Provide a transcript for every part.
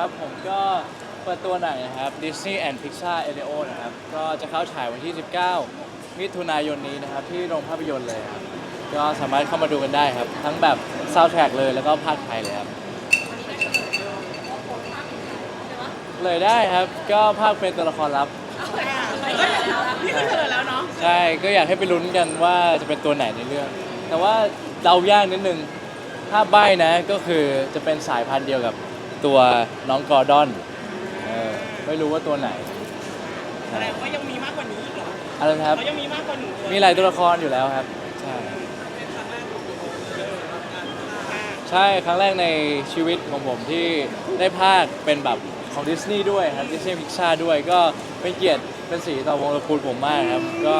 ครับ ผมก็เปิดตัวหนังนะครับ Disney and Pixar e l e o นะครับ ก็จะเข้าฉายวันที่ 19 มิถุนายนนี้นะครับ ที่โรงภาพยนตร์เลยครับ ก็สามารถเข้ามาดูกันได้ครับ ทั้งแบบ soundtrack เลยแล้วก็ภาคไทยเลยครับ เลยได้ครับ ก็ภาคเป็นตัวละครลับ นี่ก็เธอแล้วเนาะใช่ ก็อยากให้ไปลุ้นกันว่าจะเป็นตัวไหนในเรื่อง แต่ว่าเดายากนิดนึง ถ้าใบ้นะก็คือจะเป็นสายพันธุ์เดียวกับ ตัวน้องกอร์ดอนเออไม่รู้ว่าตัวไหนแสดงว่ายังมีมากกว่านี้อีกเหรออะไรนะครับ เขายังมีมากกว่าหนึ่งตัวมีหลายตัวละครอยู่แล้วครับ ใช่ ใช่ครั้งแรกในชีวิตของผมที่ได้ภาคเป็นแบบของดิสนีย์ด้วยครับดิสนีย์พิกซาด้วยก็เป็นเกียรติเป็นสีต่อวงตระกูลผมมากครับ ก็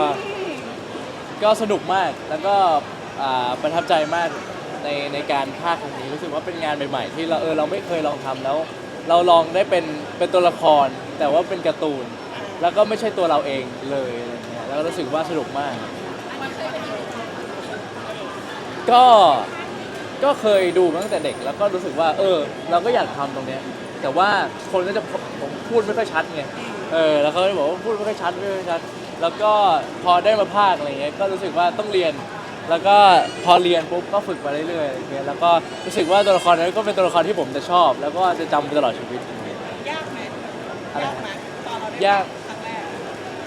ก็สนุกมากแล้วก็อ่าประทับใจมาก ในในการภาคครั้งนี้รู้สึกว่าเป็นงานใหม่ๆ ที่เราเออเราไม่เคยลองทำแล้ว เราลองได้เป็นเป็นตัวละคร แต่ว่าเป็นการ์ตูน แล้วก็ไม่ใช่ตัวเราเองเลยอะไรเงี้ยแล้วก็รู้สึกว่าสนุกมาก ก็ก็เคยดูมาตั้งแต่เด็กแล้วก็รู้สึกว่า เออ เราก็อยากทำตรงเนี้ยแต่ว่าคนก็จะผมพูดไม่ค่อยชัดไงเออแล้วเขาจะบอกว่าพูดไม่ค่อยชัดไม่ค่อยชัด แล้วก็พอได้มาภาคอะไรเงี้ยก็รู้สึกว่าต้องเรียน แล้วก็พอเรียนปุ๊บก็ฝึกมาเรื่อยๆอะไรเงี้ยแล้วก็รู้สึกว่าตัวละครนั้นก็เป็นตัวละครที่ผมจะชอบ แล้วก็จะจำไปตลอดชีวิตอย่างเงี้ยยากไหมอะไรยากไหมตอนเราได้ยาก ครั้งแรก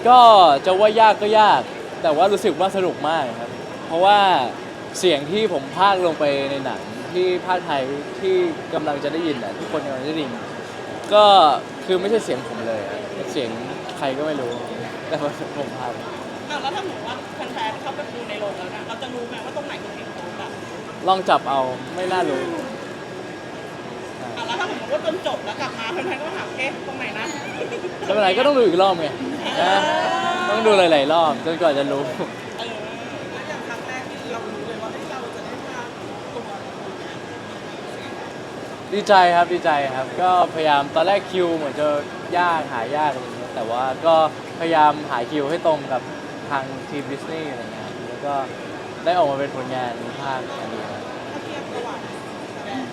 ก็จะว่ายากก็ยาก แต่ว่ารู้สึกว่าสนุกมากครับ เพราะว่าเสียงที่ผมพากย์ลงไปในหนังที่ภาคไทยที่กำลังจะได้ยินอะทุกคนกำลังจะได้ยินก็คือไม่ใช่เสียงผมเลยอะเป็นเสียงใครก็ไม่รู้ แต่ว่าผมพากย์ อ้าวแล้วถ้าสมมติว่าแฟนๆเข้าไปดูในโรงแล้วนะเราจะรู้ไหมว่าตรงไหนคือสิ่งของแบบลองจับเอาไม่น่ารู้อะแล้วถ้าสมมติว่าจนจบแล้วกลับมาแฟนๆก็มาถามเอ๊ะตรงไหนนะไม่เป็นไรก็ต้องดูอีกรอบไงนะต้องดูหลายๆรอบจนกว่าจะรู้ เออแล้วอย่างครั้งแรกที่เรารู้เลยว่าเฮ้ยเราจะได้มาตัวดีใจครับดีใจครับ ก็พยายามตอนแรกคิวเหมือนจะยากหายากอะไรเงี้ยแต่ว่าก็พยายามหาคิวให้ตรงกับ ทางทีมดิสนีย์อะไรเงี้ยครับแล้วก็ได้ออกมาเป็นผลงานภาคอันนี้ครับถ้าเทียบระหว่างแสดง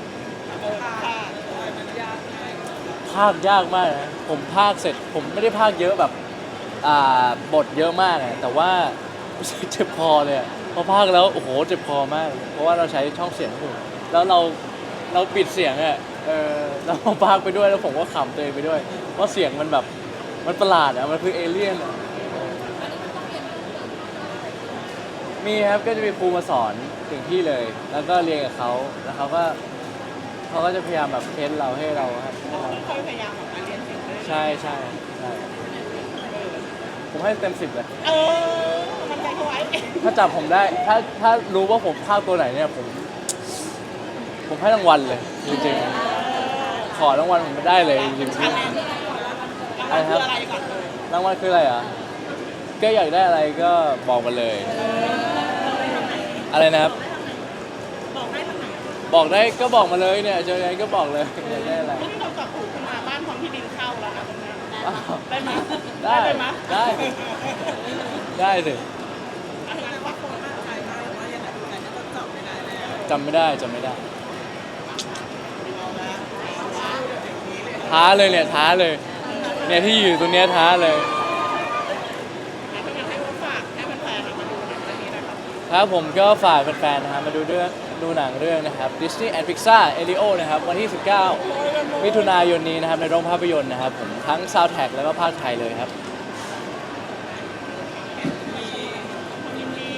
เออค่ะอะไรมันยากง่ายภาคยากมากนะผมภาคเสร็จ ผมไม่ได้ภาคเยอะแบบอ่าบทเยอะมากอะแต่ว่ารู้สึกเจ็บคอเลยอะพอภาคแล้วโอ้โหเจ็บคอมาก เพราะว่าเราใช้ช่องเสียงถูกแล้วเราเราปิดเสียงอะเออเราภาคไปด้วยแล้วผมก็ขำตัวเองไปด้วยเพราะเสียงมันแบบมันประหลาดอะมันคือเอเลี่ยนอะ มีครับก็จะมีครูมาสอนถึงที่เลย แล้วก็เรียนกับเขาแล้วเขาก็เขาก็จะพยายามแบบเค้นเราให้เราให้ให้เราค่อยๆพยายามออกมาเรียนสิ่งด้วยใช่ใช่ใช่ผมให้เต็มสิบเลย เออมันใจเขาไว้ถ้าจับผมได้ ถ้าถ้ารู้ว่าผมภาคตัวไหนเนี่ยผม ผมให้รางวัลเลยจริงๆ ขอรางวัลผมไม่ได้เลยจริงชาเลนจ์อะไรครับ คืออะไรก่อนเลยๆรางวัลคืออะไรอะ ก็อยากได้อะไรก็บอกมาเลย อะไรนะครับ บอกได้ทางไหนบอกได้ก็บอกมาเลยเนี่ยเจอกันก็บอกเลยอยากได้อะไรที่เราจับถูกขึ้นมาบ้านพร้อมที่ดินเข้าแล้วนะตรงนี้อ้าวได้ไหมได้ไหมได้ได้สิอันนี้ว่าคนมากใจมากว่ายังไงยังไงก็ต้องจับไม่ได้แล้วจำไม่ได้จำไม่ได้ ท้าเลยเนี่ยท้าเลยเนี่ยที่อยู่ตรงเนี้ยท้าเลย ถ้างั้นให้เขาฝากให้แฟนๆมาดูหนังเรื่องนี้นะ ครับครับผมก็ฝากแฟนๆนะครับมาดูเรื่องดูหนังเรื่องนะครับ Disney and Pixar e l i o นะครับ วันที่ 19 มิถุนายนนี้นะครับ ในโรงภาพยนตร์นะครับผมทั้ง Soundtrack แล้วก็ภาคไทยเลยครับยินดี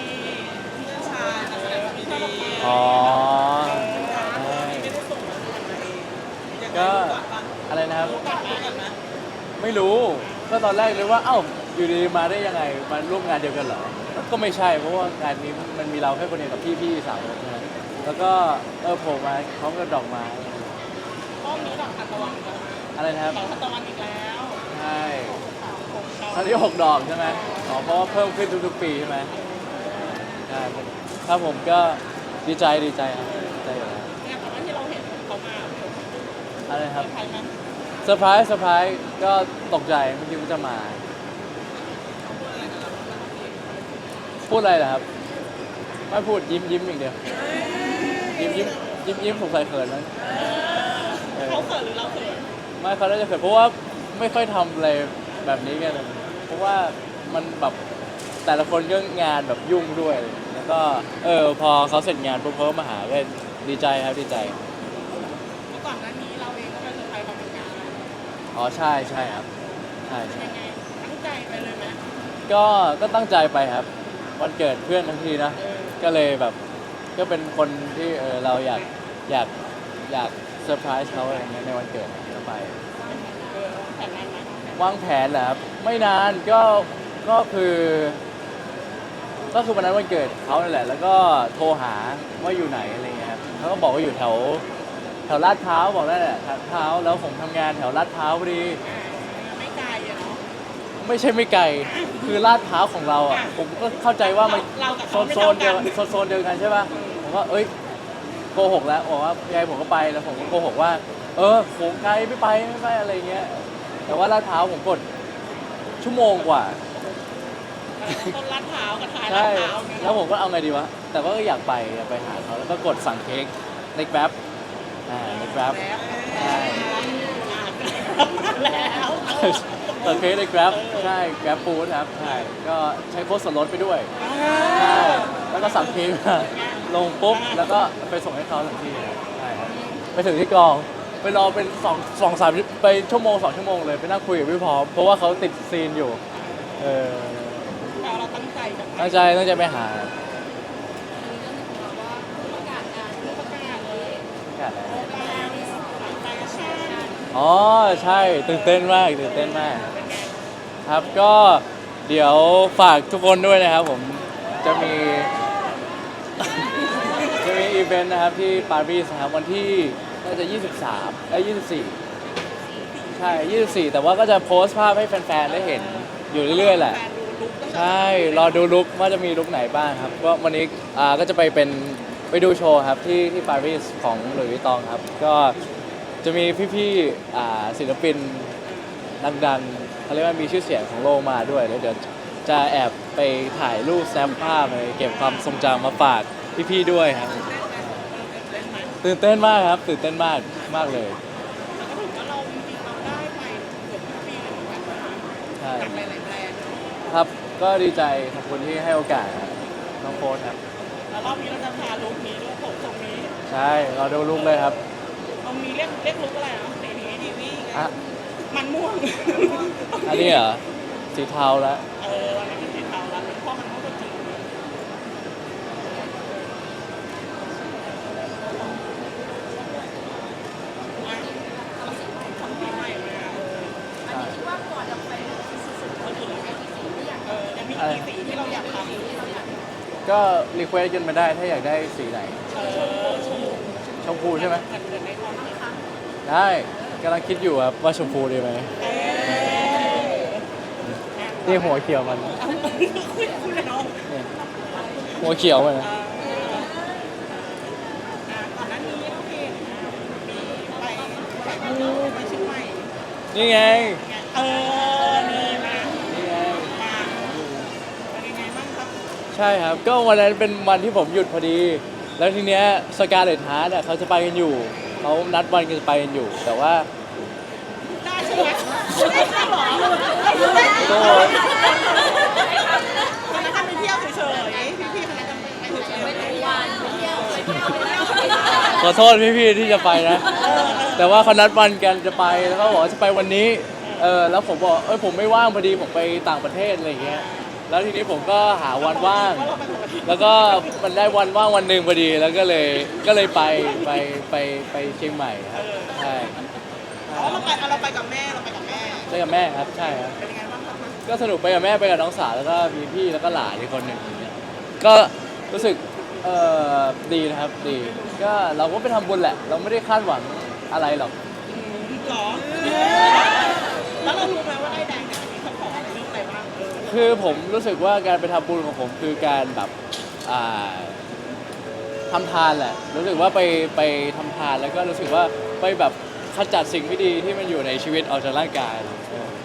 เพื่อนชายนักแสดงความยินดีอ๋อไม่ใช่ได้ส่งมาทำไมยังไงก็ก่อนบ้างอะไรนะครับรู้ก่อนรู้กันไหมไม่รู้ ก็ตอนแรกเลยว่า เอ้า อยู่ดีๆมาได้ยังไงมาร่วมงานเดียวกันเหรอ ก็ไม่ใช่เพราะว่างานนี้มันมีเราแค่คนเดียวกับพี่ๆสาวคนนะแล้วก็เออโผล่มาพร้อมกับดอกไม้ห้องนี้ดอกทานตะวันอีกแล้วอะไรนะครับดอกทานตะวันอีกแล้วใช่ของคเขารั้งที่หกดอกใช่ไหมอ๋อเพราะว่าเพิ่มขึ้นทุกๆปีใช่ไหมใช่ครับผมก็ดีใจดีใจครับดีใจอยู่แล้วเนี่ยตอนนั้นที่เราเห็นเขามาอะไรเซคอรับร์ไพรส์ไหมเซอร์ไพรส์เซอร์ไพรส์ก็ตกใจไม่คิดว่าจะมา พูดอะไรเหรอครับ ไม่พูดยิ้มยิ้มอย่างเดียว ยิ้มยิ้มยิ้มยิ้มสงสัยเขินมั้งเออเขาเขินหรือเราเขินไม่เขาน่าจะเขินเพราะว่าไม่ค่อยทำอะไรแบบนี้กันเลยเพราะว่ามันแบบแต่ละคนก็งานแบบยุ่งด้วย แล้วก็เออพอเขาเสร็จงานปุ๊บเขาก็มาหาก็ดีใจครับดีใจ เมื่อก่อนหน้านี้เราเองก็ไปเซอร์ไพรส์เขาเหมือนกันอ๋อใช่ใช่ครับ ใช่ใช่ยังไงตั้งใจไปเลยไหมก็ก็ตั้งใจไปครับ วันเกิดเพื่อนทั้งทีนะเออก็เลยแบบก็เป็นคนที่เออเราอยากอยากอยากเซอร์ไพรส์เขาอะไรเงี้ยในวันเกิดก็ไปเออแข่งงานไหมวางแผนเหรอครับไม่นานก็ก็คือ ก็คือวันนั้นวันเกิดเขานั่นแหละ แล้วก็โทรหาว่าอยู่ไหนอะไรเงี้ยครับเขาก็บอกว่าอยู่แถวแถวลาดพร้าวบอกได้แหละลาดพร้าวแล้วผมทำงานแถวลาดพร้าวพอดี อ่าไม่ไกลอะเนาะ ไม่ใช่ไม่ไกล คือลาดพร้าวของเราอะ ผมก็เข้าใจว่ามันเรากับโซเขานไม่โซนเท่าเดียวกัน โซนโซนเดียวกันใช่ป่ะ ผมก็เอ้ยโกหกแล้วบอกว่ายังไงผมก็ไปแล้วผมก็โกหกว่า เออโหไกลไม่ไปไม่ไปอะไรเงี้ย แต่ว่าลาดพร้าวผมกดชั่วโมงกว่า ต้นลาดพร้าวกับท้ายลาใช่ดพร้าวเนี่ยแล้วผมก็เอาไงดีวะ แต่ว่าก็อยากไปอยากไปหาเขาแล้วก็กดสั่งเค้กในแกร็บอ่าในแกร็บ แล้วใช่แล้วสั่ง เค้กในแกร็บใช่แกร็บฟู้ดครับใช่ก็ใช้โค้ดส่วนลดไปด้วยใช่แล้วก็สั่งเค้กมาลงปุ๊บ แล้วก็ไปส่งให้เขาถึงที่ครับใช่ครับไปถึงที่กอง ไปรอเป็นสองสองสามไปชั่วโมงสองชั่วโมงเลย ไปนั่งคุยกับพี่พร้อมเพราะว่าเขาติดซีนอยู่ เออแต่เราตั้งใจจะไปตั้งใจตั้งใจไปหาประกาศงานที่ประกาศเลยแค่นั้นแฟชั่น อ๋อใช่ตื่นเต้นมากตื่นเต้นมาก ครับก็เดี๋ยวฝากทุกคนด้วยนะครับผมจะมี จะมีอีเวนต์นะครับที่ปารีสนะครับวันที่น่าจะ 23เอ้ย24 ใช่ 24 แต่ว่าก็จะโพสต์ภาพให้แฟนๆ ได้เห็นอยู่เรื่อยๆ แหละ ใช่ รอดูลุกว่าจะมีลุกไหนบ้างครับก็วันนี้อ่าก็จะไปเป็นไปดูโชว์ครับที่ที่ปารีสของหลุยส์วิตตองครับ ก็ จะมีพี่ๆอ่าศิลปินดังๆเขาเรียกว่ามีชื่อเสียงของโลกมาด้วยแล้วเดี๋ยวจะแอบไปถ่ายรูปแซมภาพไปเก็บความทรงจำมาฝากพี่ๆด้วยครับเล่นไหมตื่นเต้นมากครับ ตื่นเต้นมากมากเลยแล้วก็ถือว่าเราจริงๆเราได้ไปเกือบทุกปีเลยเหมือนกันนะคะใช่จากหลายๆแบรนด์ครับก็ดีใจขอบคุณที่ให้โอกาสครับน้องโฟนครับ แล้วรอบนี้เราจะพาลุกนี้ลุกผมตรงนี้ ใช่ เราดูลุกเลยครับเอามี เรียกเรียกลุกอะไรอะสีนี้ดีวีไงอะมันม่วงอันนี้เหรอสีเทาแล้วเออวันนี้เป็นสีเทาแล้วเพราะมันม่วงตัวจริงทำปีใหม่มาเออคิดว่าก่อนจะไปสุดๆคนอื่นมีกี่สีที่อยากเออยังมีกี่สีที่เราอยากทำที่เราอยากก็รีเควสกันมาได้ถ้าอยากได้สีไหนเออชมพูชมพูใช่ไหม เหมือนเหมือนในตอนนี้ ได้กำลังคิดอยู่ครับว่าชมพูดีไหมเออนี่หัวเขียวมันเอาคุยคุยกับน้องนี่หัวเขียวมันนะอ่าก่อนหน้านี้เราเห็นมีไปไปมูไปเชียงใหม่นี่ไงเออนี่มานี่ไงมาเป็นยังไงบ้างครับใช่ครับ ก็วันนั้นเป็นวันที่ผมหยุดพอดี แล้วทีเนี้ยสกาเลตฮาร์ดเขาจะไปกันอยู่ เขานัดวันกันจะไปกันอยู่ แต่ว่าได้ใช่ไหมได้ใช่หรอได้ก็คณะทำไปเที่ยวเฉยๆพี่ๆคณะทำไปเฉยๆไปทุกวันไปเที่ยวไปเที่ยวไปเที่ยวไปเที่ยวขอโทษพี่ๆที่จะไปนะ แต่ว่าเขานัดวันกันจะไปแล้วเขาบอกว่าจะไปวันนี้เออแล้วผมบอกเอ้ยผมไม่ว่างพอดีผมไปต่างประเทศอะไรอย่างเงี้ย แล้วทีนี้ผมก็หาวันว่าง แล้วก็มันได้วันว่างวันหนึ่งพอดี แล้วก็เลยก็เลยไปไปไปไปเชียงใหม่ครับใช่อ๋อเราไปเราไปกับแม่เราไปกับแม่ ไปกับแม่ครับใช่ครับ เป็นยังไงบ้างครับก็สนุกไปกับแม่ไปกับน้องสาวแล้วก็มีพี่แล้วก็หลานอีกคนหนึ่งก็รู้สึกเอ่อดีนะครับดีก็เราก็ไปทำบุญแหละ เราไม่ได้คาดหวังอะไรหรอก หรอแล้วเรารู้ไหมว่าได้แดง คือผมรู้สึกว่าการไปทำบุญของผมคือการแบบอ่าทำทานแหละ รู้สึกว่าไปไปทำทานแล้วก็รู้สึกว่าไปแบบขจัดสิ่งไม่ดีที่มันอยู่ในชีวิตออกจากร่างกาย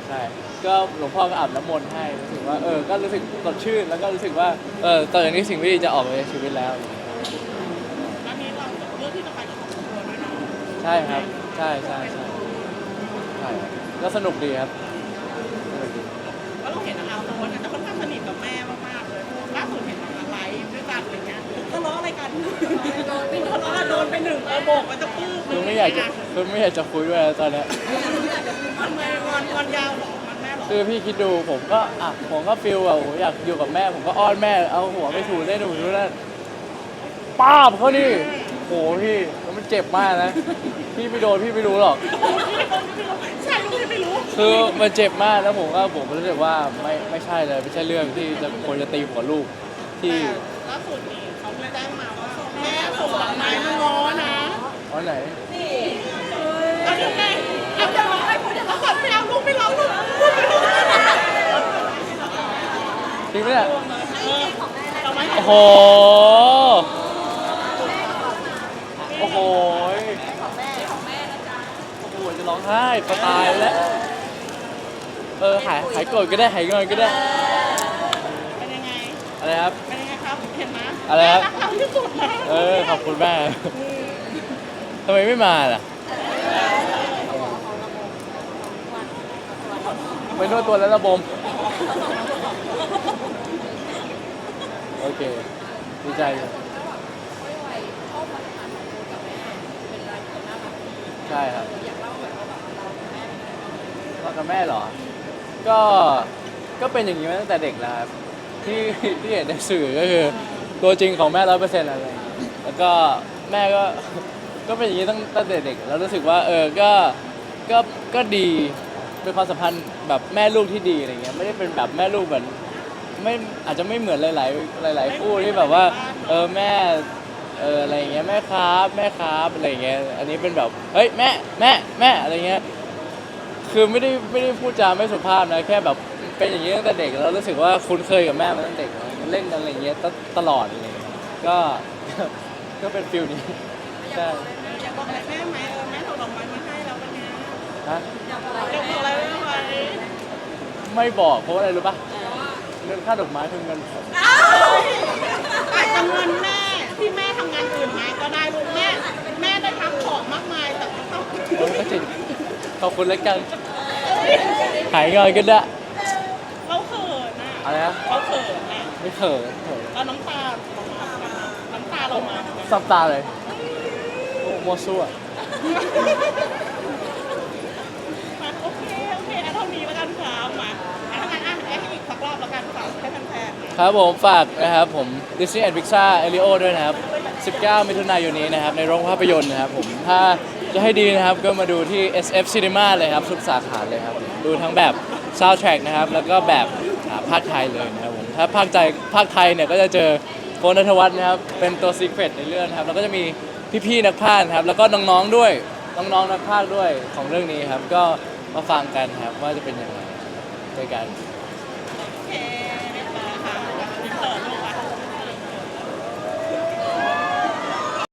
ใช่ก็หลวงพ่อก็อาบน้ำมนต์ให้รู้สึกว่าเออก็รู้สึกสดชื่นแล้วก็รู้สึกว่าเออตอนนี้สิ่งไม่ดีจะออกไปจากชีวิตแล้วอันนี้เราเลือกที่จะไปกับครอบครัวด้วยนะ ใช่ครับ ใช่ใช่ใช่ใช่ครับก็สนุกดีครับ เลาะโดนไปหนึ่งเออโบกไปตะปื้มคือไม่อยากจะคือไม่อยากจะคุยด้วยแล้วตอนเนี้ยทำไมงอนงอนยาวเหรอมันแม่เหรอคือพี่คิดดูผมก็อะผมก็ฟิลแบบโอ้โหอยากอยู่กับแม่ ผมก็อ้อนแม่เอาหัวไปถูเล่นถูนู่นนั่นป้าบเขานี่โหพี่แล้วมันเจ็บมากนะ พี่ไม่โดนพี่ไม่รู้หรอก ใช่ลูกไม่รู้คือมันเจ็บมากแล้วผมก็ผมรู้สึกว่าไม่ไม่ใช่เลยไม่ใช่เรื่องที่จะควรจะตีหัวลูกที่ แต่ล่าสุดนี่ ง้อนะอ๋อไหนเอายังไงเอาจะร้องให้พูดเอาก่อนไม่เอาลูกไม่ร้องลูกลูกไม่ร้องจริงไหมเนี่ยเออดอกไม้โอ้โห โอ้โหโอ้โหจะร้องไห้จะตายแล้ว เออหายหายโกรธก็ได้หายงอนก็ได้ เป็นยังไงอะไรครับ เป็น อะไรครับเออขอบคุณมากทำไมไม่มาล่ะไปนวดตัวแล้วระบมโอเคดีใจอยู่ใช่ครับรักกับแม่เหรอ ก็ก็เป็นอย่างนี้มาตั้งแต่เด็กแล้วครับที่ที่เห็นในสื่อก็คือ ตัวจริงของแม่ร้อยเปอร์เซ็นต์อะไรแล้วก็แม่ก็ ก็เป็นอย่างนี้ตั้งตั้งแต่เด็ก แล้วรู้สึกว่าเออ ก็ ก็ ก็ดี เป็นความสัมพันธ์แบบแม่ลูกที่ดีอะไรเงี้ย ไม่ได้เป็นแบบแม่ลูกเหมือน ไม่ อาจจะไม่เหมือนหลาย ๆ หลาย ๆ คู่ที่แบบว่า เออแม่ เอออะไรเงี้ยแม่ครับแม่ครับอะไรเงี้ย อันนี้เป็นแบบ เฮ้ยแม่แม่แม่อะไรเงี้ย คือไม่ได้ไม่ได้พูดจาไม่สุภาพนะ แค่แบบ เป็นอย่างนี้ตั้งแต่เด็กแล้วรู้สึกว่าคุ้นเคยกับแม่มาตั้งแต่เด็กเล่นกันอะไรเงี้ยตตลอดอะไรเงี้ยก็ก็เป็นฟิลนี้ใช่อยากบอกอะไรแม่ไหมเออแม่ส่งดอกไม้มาให้เราวันเนี้ยฮะอยากบอกอะไรแม่ไหมไม่บอกเพราะว่าอะไรรู้ปะเรื่องค่าดอกไม้คือเงินผมอาจจะเงินแม่ที่แม่ทำงานอื่นไหมก็ได้ลูกแม่แม่ได้ทำของมากมายแต่ก็ต้องเออก็จริงขอบคุณแล้วกันหายงอนก็ได้เราเขินนะ อะไรนะเราเขินนะไม่เขินไม่เขินแล้วน้ำตาน้ำตาเรามาซับตาเลยโอ้มัวซั่วมาโอเคโอเคอะเท่านี้แล้วกันครับมาอะถ้างั้นอะแอให้อีกสักรอบแล้วกันฝากให้แฟนๆ ครับผมฝากนะครับผม Disney and Pixar e l i o ด้วยนะครับ 19 มิถุนายนนี้นะครับ ในโรงภาพยนตร์นะครับผม ถ้าจะให้ดีนะครับก็มาดูที่ SF Cinema เลยครับ ทุกสาขาเลยครับ ดูทั้งแบบ soundtrack นะครับ แล้วก็แบบอ่า ภาคไทยเลยนะครับผมถ้าภาคใจภาคไทยเนี่ยก็จะเจอโฟนนัทวัฒน์นะครับเป็นตัวซีเครตในเรื่องนะครับแล้วก็จะมีพี่ๆนักพากย์นะครับแล้วก็น้องๆด้วยน้องๆนักพากย์ด้วยของเรื่องนี้ครับก็มาฟังกันครับว่าจะเป็นยังไงด้วยกัน โอเค